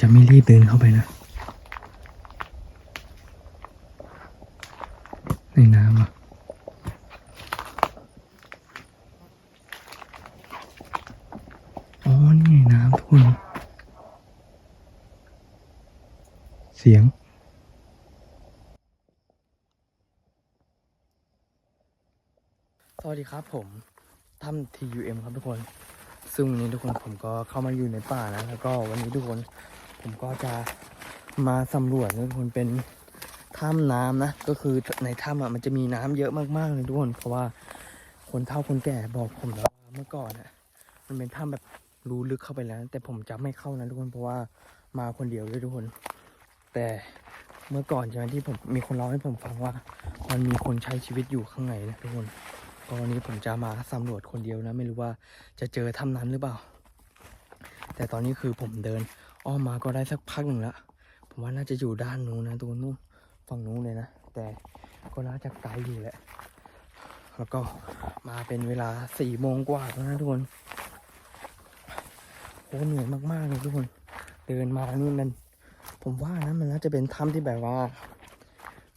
จะไม่รีบเดินเข้าไปนะ ในน้ำอะอ๋อนี่น้ำทุกคน เสียงสวัสดีครับผมถ้ำ TUM ครับทุกคน ซึ่งวันนี้ทุกคนผมก็เข้ามาอยู่ในป่านะ แล้วก็วันนี้ทุกคน ผมก็จะมาสำรวจนะทุกคนเป็นถ้ำน้ำนะ ก็คือในถ้ำอะมันจะมีน้ำเยอะมากๆเลยทุกคนเพราะว่าคนเฒ่าคนแก่บอกผมแล้วว่าเมื่อก่อนอะ มันเป็นถ้ำแบบรูลึกเข้าไปแล้ว แต่ผมจะไม่เข้านะทุกคนเพราะว่ามาคนเดียวด้วยทุกคน แต่เมื่อก่อนใช่ไหมที่ผมมีคนเล่าให้ผมฟังว่า มันมีคนใช้ชีวิตอยู่ข้างในนะทุกคนก็วันนี้ผมจะมาสำรวจคนเดียวนะ ไม่รู้ว่าจะเจอถ้ำนั้นหรือเปล่า แต่ตอนนี้คือผมเดิน อ้อมมาก็ได้สักพักหนึ่งแล้วผมว่าน่าจะอยู่ด้านนู้นนะตรงนู้นฝั่งนู้นเลยนะ แต่ก็น่าจะไกลอยู่แหละ แล้วก็มาเป็นเวลาสี่โมงกว่าแล้วนะทุกคนโอ้เหนื่อยมากๆเลยทุกคน เดินมานี่มันผมว่านะมันน่าจะเป็นถ้ำที่แบบว่า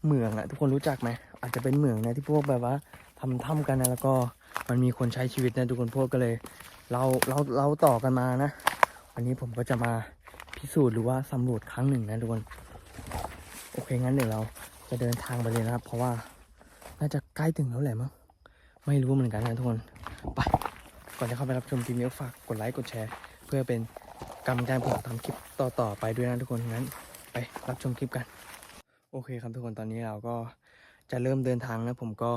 เหมืองอะทุกคนรู้จักไหมอาจจะเป็นเหมืองนะที่พวกแบบว่าทำถ้ำกันนะแล้วก็มันมีคนใช้ชีวิตนะทุกคนพวกก็เลย เราเราเราต่อกันมานะวันนี้ผมก็จะมา พิสูจน์หรือว่าสำรวจครั้งหนึ่งนะทุกคนโอเคงั้นเดี๋ยวเราจะเดินทางไปเลยนะครับ เพราะว่าน่าจะใกล้ถึงแล้วแหละมั้งไม่รู้เหมือนกันนะทุกคนไปก่อนจะเข้าไปรับชมคลิปนี้ฝากกดไลค์กดแชร์ เพื่อเป็นกำลังใจผมทำคลิปต่อๆไปด้วยนะทุกคนงั้น ไปรับชมคลิปกัน โอเคครับทุกคนตอนนี้เราก็จะเริ่มเดินทางแล้วผมก็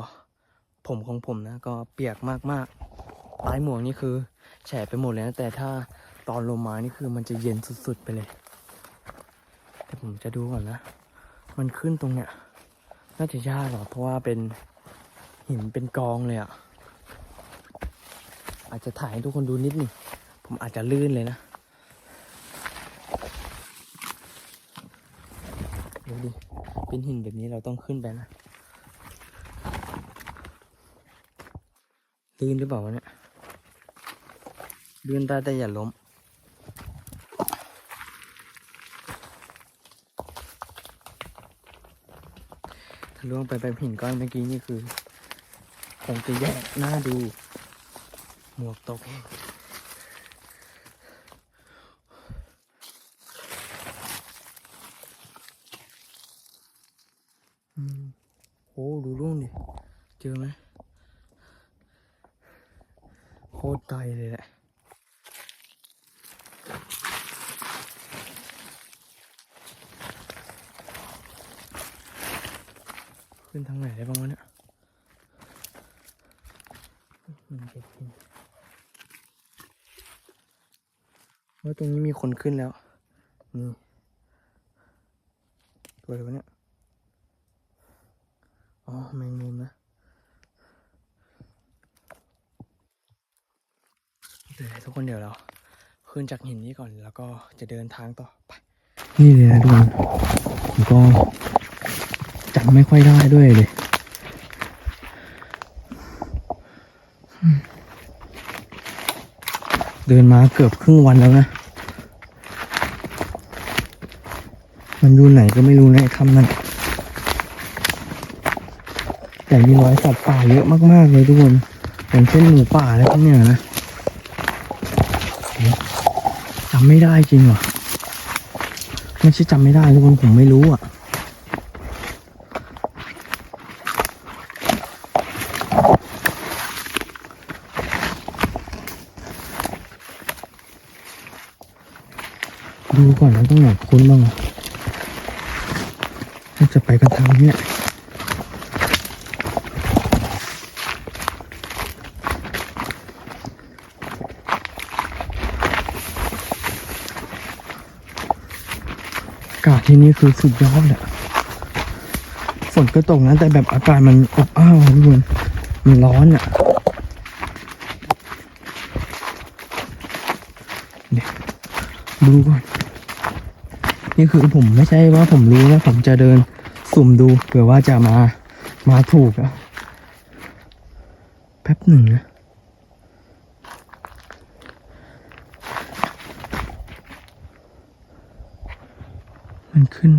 ผมของผมนะก็เปียกมากๆปลายหมวกนี่คือแฉะไปหมดเลยนะแต่ถ้า ตอนลงมานี่คือมันจะเย็นสุดๆไปเลยแต่ผมจะดูก่อนนะ มันขึ้นตรงเนี้ยน่าจะยากหรอเพราะว่าเป็นหินเป็นกองเลยอะ่ะ อาจจะถ่ายให้ทุกคนดูนิดนึงผมอาจจะลื่นเลยนะดูดิเป็นหินแบบนี้เราต้องขึ้นไปนะลื่นหรือเปล่าวะเนี่ยลื่นได้แต่อย่าล้ม ล่วงไปไปหินก้อนเมื่อกี้นี่คือ คงจะแย่หน้าดู หมวกตกเองอืมโอ้ดูร่วงดิ เจอไหม โคตรไกลเลยแหละ ขึ้นทางไหนได้บ้างวะเนี่ยอื มเก็บกินว่าตรงนี้มีคนขึ้นแล้ว นี่ตัวอะไรวะเนี่ย อ๋อ แมงมุมนะเดี๋ยวทุกคนเดี๋ยวเรา ขึ้นจากหินนี้ก่อนแล้วก็จะเดินทางต่อไป นี่เลยนะทุกคนก็จำไม่ค่อยได้ด้วยเลยอืม เดินมาเกือบครึ่งวันแล้วนะ มันอยู่ไหนก็ไม่รู้ในะไอ้คำนั้น แต่มีรอยสัตว์ป่าเยอะมากๆเลยทุกคนอย่างเช่นหมูป่าอะไรพวกเนี้ยนะจำไม่ได้จริงเหรอ ไม่ใช่จำไม่ได้ทุกคนผมไม่รู้อะ ดูก่อนนะต้องไหนคุ้นบ้างน่าจะไปกันทางนี้อากาศที่นี่คือสุดยอดอะฝนก็ตกนะแต่แบบอากาศมันอบอ้าวทุกคนมันร้อนอะเดี๋ยวดูก่อน นี่คือผมไม่ใช่ว่าผมรู้นะผมจะเดินสุ่มดูเผื่อว่าจะมามาถูกอะแป๊บหนึ่งนะมันขึ้น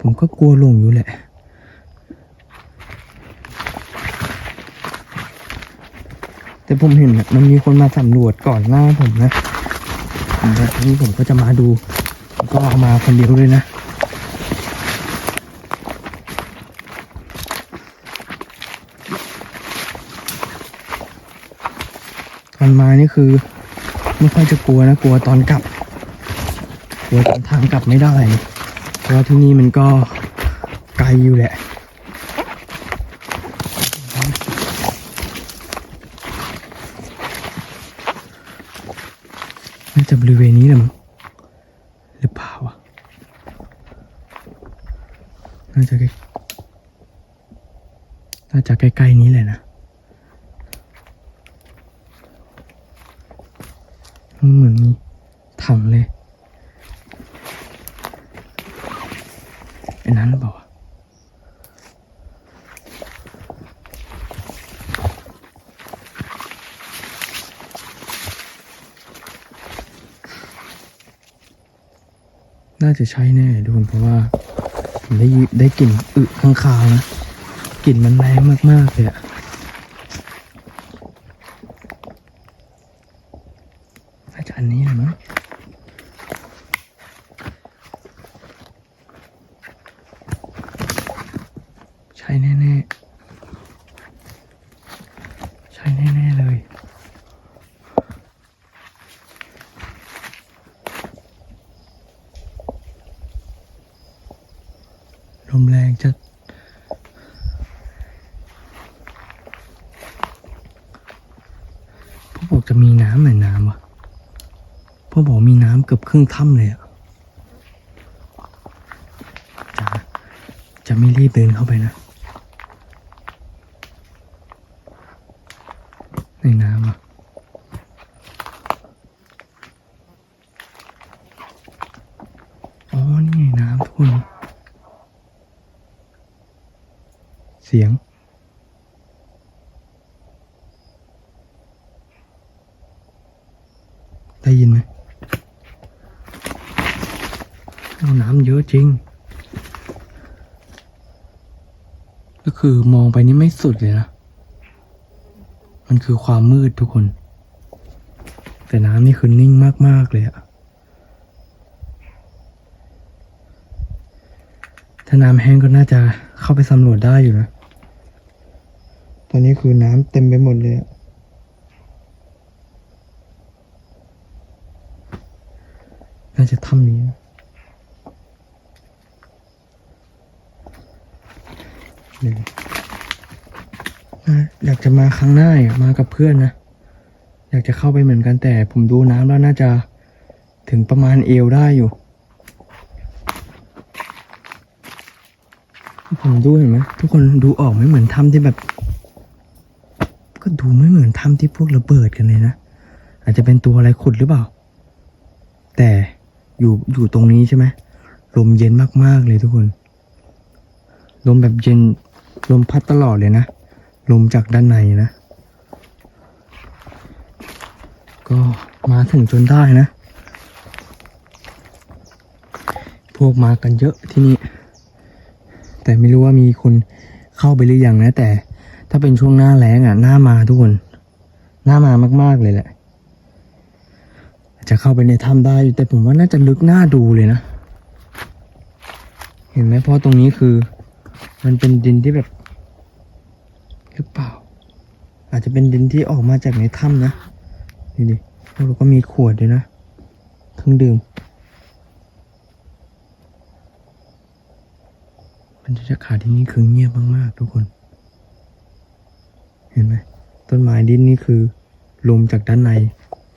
ผมก็กลัวลงอยู่แหละแต่ผมเห็นน่ะมันมีคนมาสำรวจก่อนหน้าผมนะทีนี้ผมก็จะมาดู ก็เอามาคนเดียวเลยนะตอนมานี่คือไม่ค่อยจะกลัวนะ กลัวตอนกลับ กลัวตอนทางกลับไม่ได้ เพราะที่นี่มันก็ไกลอยู่แหละ น่าจะบริเวณนี้แหละมั้งหรือเปล่าวะ น่าจะใกล้น่าจะใกล้ๆนี้แหละนะมันเหมือนมีถังเลยไอ้นั้นหรือเปล่าน่าจะใช่แน่ทุกคนเพราะว่า ผมได้ยิได้กลิ่นอึข้างคาวนะกลิ่นมันแรงมากๆเลยอะ น่าจะอันนี้แหละมั้งใช่แน่ๆ ใช่แน่ๆเลย ลมแรงจะพวกบอกจะมีน้ำไหนน้ำวะพ่อบอกมีน้ำเกือบครึ่งถ้ำเลยอะจะจะไม่รีบเดินเข้าไปนะ ในน้ำอะ อ๋อ นี่ไงน้ำทุกคน เสียง ได้ยินไหมเอาน้ำเยอะจริง ก็คือมองไปนี่ไม่สุดเลยนะ มันคือความมืดทุกคน แต่น้ำนี่คือนิ่งมาก ๆ เลยอะถ้าน้ำแห้งก็น่าจะเข้าไปสำรวจได้อยู่นะ ตอนนี้คือน้ำเต็มไปหมดเลยอะน่าจะถ้ำนี้นะเดี๋ยวอะอยากจะมาครั้งหน้าอะมากับเพื่อนนะ อยากจะเข้าไปเหมือนกันแต่ผมดูน้ำแล้วน่าจะถึงประมาณเอวได้อยู่ ผมดูเห็นไหมทุกคนดูออกไหมเหมือนถ้ำที่แบบ ก็ดูไม่เหมือนถ้ำที่พวกระเบิดกันเลยนะ อาจจะเป็นตัวอะไรขุดหรือเปล่า แต่อยู่อยู่ตรงนี้ใช่ไหมลมเย็นมากๆเลยทุกคน ลมแบบเย็นลมพัดตลอดเลยนะ ลมจากด้านในนะ ก็มาถึงจนได้นะ พวกมากันเยอะที่นี่ แต่ไม่รู้ว่ามีคนเข้าไปหรือยังนะแต่ ถ้าเป็นช่วงหน้าแล้งอะหน้ามาทุกคน หน้ามามาก ๆเลยแหละ จะเข้าไปในถ้ำได้อยู่แต่ผมว่าน่าจะลึกหน้าดูเลยนะ เห็นไหมเพราะตรงนี้คือ มันเป็นดินที่แบบหรือเปล่า อาจจะเป็นดินที่ออกมาจากในถ้ำนะนี่ดิแล้วก็มีขวดด้วยนะเครื่องดื่มบรรยากาศที่นี่คือเงียบมากๆทุกคน เห็นไหมต้นไม้ดินนี่คือลมจากด้านใน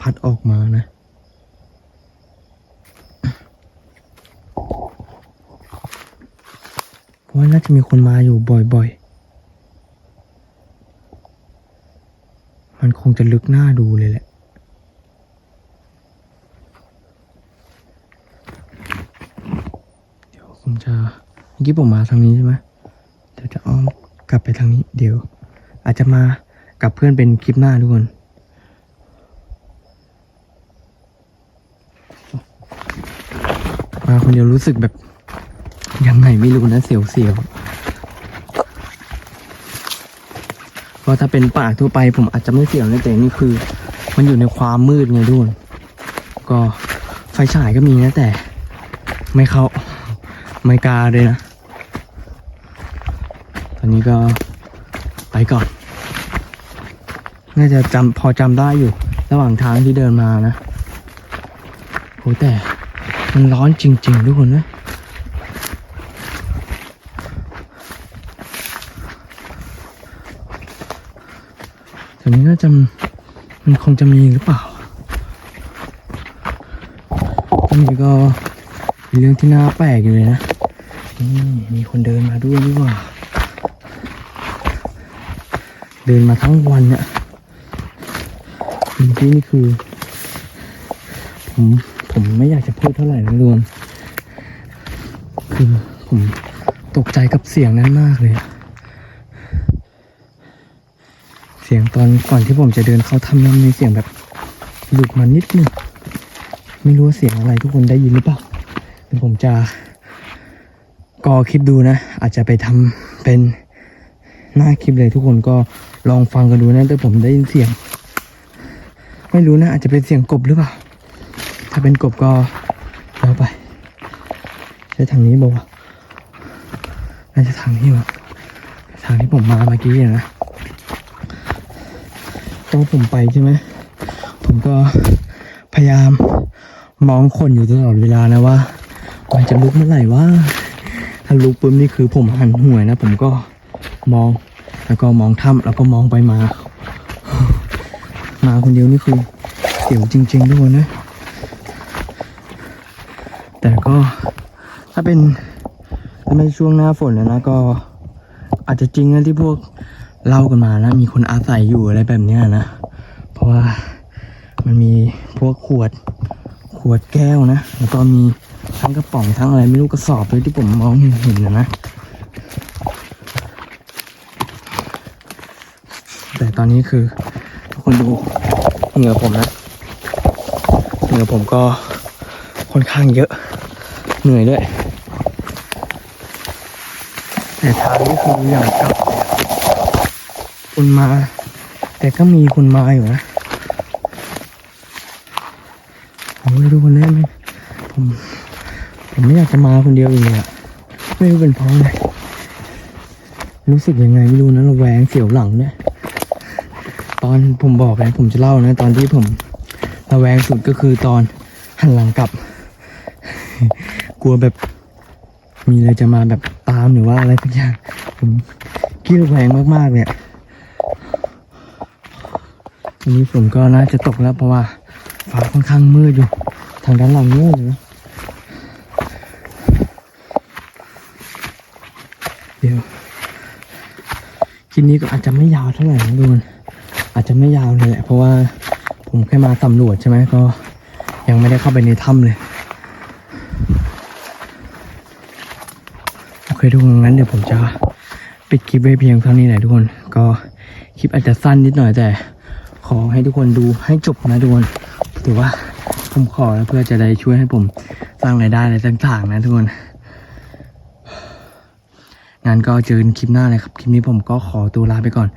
พัดออกมานะ เพราะว่าน่าจะมีคนมาอยู่บ่อยๆ มันคงจะลึกหน้าดูเลยแหละเดี๋ยวผมจะเมื่อกี้ผมมาทางนี้ใช่ไหมเดี๋ยวจะอ้อมกลับไปทางนี้เดี๋ยว อาจจะมากับเพื่อนเป็นคลิปหน้าทุกคนมาคนเดียวรู้สึกแบบยังไงไม่รู้นะเสียวเสียวเพราะถ้าเป็นป่าทั่วไปผมอาจจะไม่เสียวนะแต่นี่คือ มันอยู่ในความมืดไงทุกคนก็ไฟฉายก็มีนะแต่ ไม่เข้าไม่กล้าเลยนะ ตอนนี้ก็ ไปก่อน น่าจะจำพอจำได้อยู่ ระหว่างทางที่เดินมานะโหแต่มันร้อนจริง ๆ ทุกคนนะแต่นี้น่าจะมันคงจะมีหรือเปล่าอันนี้ก็เป็นเรื่องที่น่าแปลกอยู่เลยนะ นี่มีคนเดินมาด้วยนี่หว่า เดินมาทั้งวันเนี่ยเมื่นี่คือ ผมผมไม่อยากจะพูดเท่าไหร่นะรวม คือผมตกใจกับเสียงนั้นมากเลย เสียงตอนก่อนที่ผมจะเดินเข้าถ้ำนั้นมีเสียงแบบหลุดมานิดนึงไม่รู้ว่าเสียงอะไรทุกคนได้ยินหรือเปล่าเดี๋ยวผมจะกอคลิปดูนะ อาจจะไปทำเป็นหน้าคลิปเลยทุกคนก็ ลองฟังกันดูนะแต่ผมได้ยินเสียง ไม่รู้นะอาจจะเป็นเสียงกบหรือเปล่า ถ้าเป็นกบก็เอาไปใช้ทางนี้บอกว่าน่าจะทางนี้วะทางที่ผมมาเมื่อกี้นะตอนผมไปใช่ไหมผมก็พยายามมองคนอยู่ตลอดเวลานะว่ามันจะลุกเมื่อไหร่ว่าถ้าลุกปุ๊บนี่คือผมหันหัวนะ ผมก็มอง แล้วก็มองถ้ำแล้วก็มองไปมา มาคนเดียวนี่คือเสียวจริงๆทุกคนนะ แต่ก็ถ้าเป็นถ้าเป็นช่วงหน้าฝนแล้วนะก็อาจจะจริงนะที่พวกเล่ากันมานะ มีคนอาศัยอยู่อะไรแบบเนี้ยนะ เพราะว่ามันมีพวกขวดขวดแก้วนะ แล้วก็มีทั้งกระป๋องทั้งอะไรไม่รู้กระสอบเลยที่ผมมองเห็นเห็นนะนะ แต่ตอนนี้คือทุกคนดูเหงื่อผมนะเหงื่อผมก็ค่อนข้างเยอะเหนื่อยด้วยแต่ทางนี้คืออย่างกับคนมา แต่ก็มีคนมาอยู่นะโอ้ยทุกคนเล่ไหมผมผมไม่อยากจะมาคนเดียวอีกเลยอะไม่รู้เป็นเพราะอะไรรู้สึกยังไงไม่รู้นะระแวงเสียวหลังเนี่ย ตอนผมบอกนะผมจะเล่านะ ตอนที่ผมระแวงสุดก็คือตอนหันหลังกลับ กลัวแบบ มีอะไรจะมาแบบตามหรือว่าอะไรสักอย่างผมขี้ระแวงมากๆเนี่ยวันนี้ฝนก็น่าจะตกแล้วเพราะว่าฟ้าค่อนข้างมืดอยู่ ทางด้านหลังมืดอยู่นะเดี๋ยวคลิปนี้ก็อาจจะไม่ยาวเท่าไหร่นะทุกคน อาจจะไม่ยาวเลยแหละเพราะว่าผมแค่มาสำรวจใช่ไหมก็ยังไม่ได้เข้าไปในถ้ำเลย โอเคทุกคนงั้นเดี๋ยวผมจะปิดคลิปไว้เพียงเท่านี้แหละทุกคน ก็คลิปอาจจะสั้นนิดหน่อยแต่ขอให้ทุกคนดูให้จบนะทุกคนถือว่าผมขอแล้วเพื่อจะได้ช่วยให้ผมสร้างรายได้อะไรต่างๆนะทุกคนงั้นก็เจอกันคลิปหน้าเลยครับ คลิปนี้ผมก็ขอตัวลาไปก่อน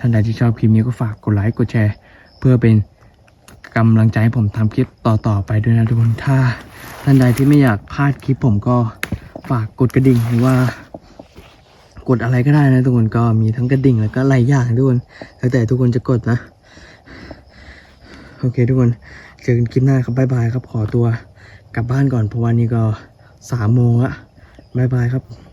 ท่านใดที่ชอบคลิปนี้ก็ฝากกดไลค์กดแชร์ เพื่อเป็นกำลังใจให้ผมทำคลิปต่อๆไปด้วยนะทุกคนถ้า ท่านใดที่ไม่อยากพลาดคลิปผมก็ฝากกดกระดิ่งหรือว่ากดอะไรก็ได้นะทุกคนก็มีทั้งกระดิ่งแล้วก็หลายอย่างทุกคนแล้วแต่ทุกคนจะกดนะ โอเคทุกคนเจอกันคลิปหน้าครับบ๊ายบายครับขอตัวกลับบ้านก่อนเพราะว่านี่ก็สามโมงละบ๊ายบายครับ